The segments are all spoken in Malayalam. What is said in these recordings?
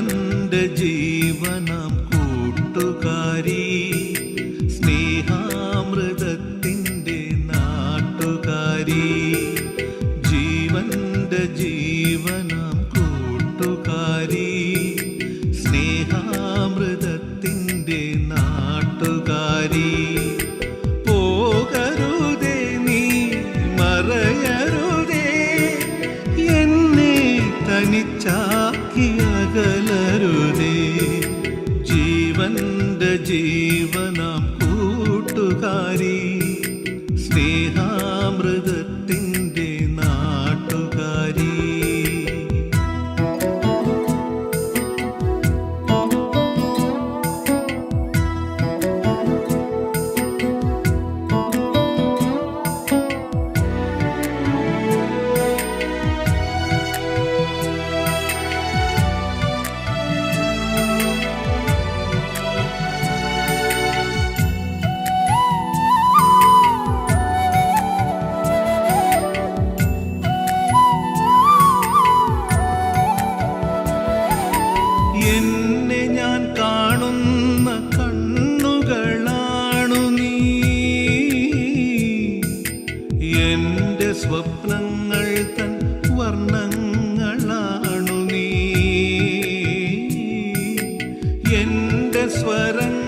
ജീവന്റെ ജീവനം കൂട്ടുകാരി സ്നേഹാമൃതത്തിന്റെ നാട്ടുകാരി ജീവന്റെ ജീവനം കൂട്ടുകാരി സ്നേഹാമൃതത്തിന്റെ നാട്ടുകാരി. പോകരുതേ ജീവനാം കൂട്ടുകാരി. സ്വപ്നങ്ങൾ തൻ വർണങ്ങളാണു നീ. എന്റെ സ്വരങ്ങൾക്ക്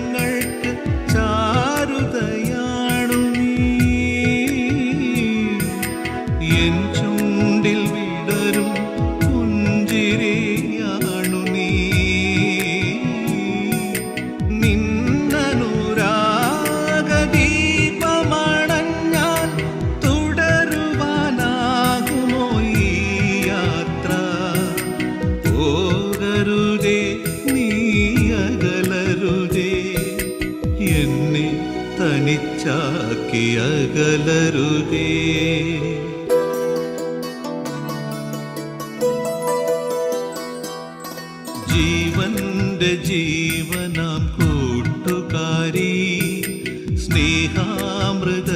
തനിച്ചാക്കി അകലരുതേ. ജീവന്റെ ജീവനാം കൂട്ടുകാരി സ്നേഹാമൃതത്തിന്റെ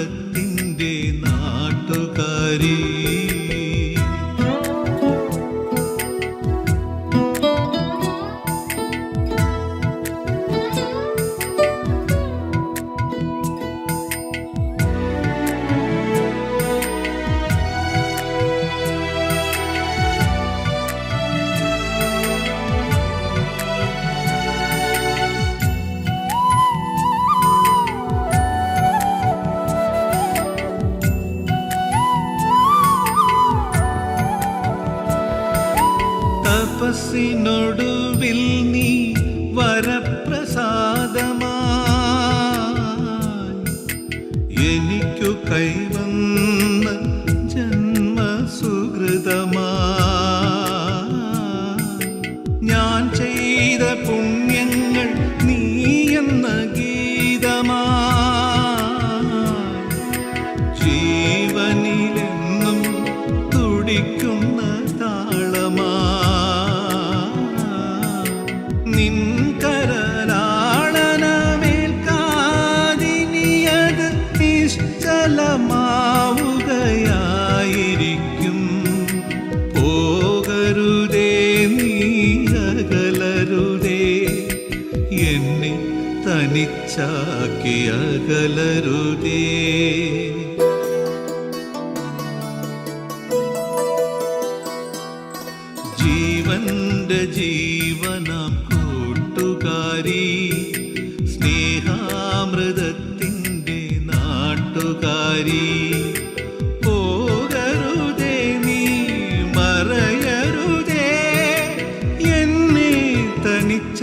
തപസ്സിനൊടുവിൽ നീ വരപ്രസാദമായി. എനിക്കു കൈവന്ന അകലമാവുകയായിരിക്കും പോകരുതേ നീ അകലരുതേ. എന്നെ തനിച്ചാക്കി അകലരുതേ. ജീവന്റെ ജീവനം കൂട്ടുകാരി സ്നേഹാമൃതത്തിൽ പോകരുതേ നീ മറയരുതേ. എന്നെ തനിച്ചാക്കിയകല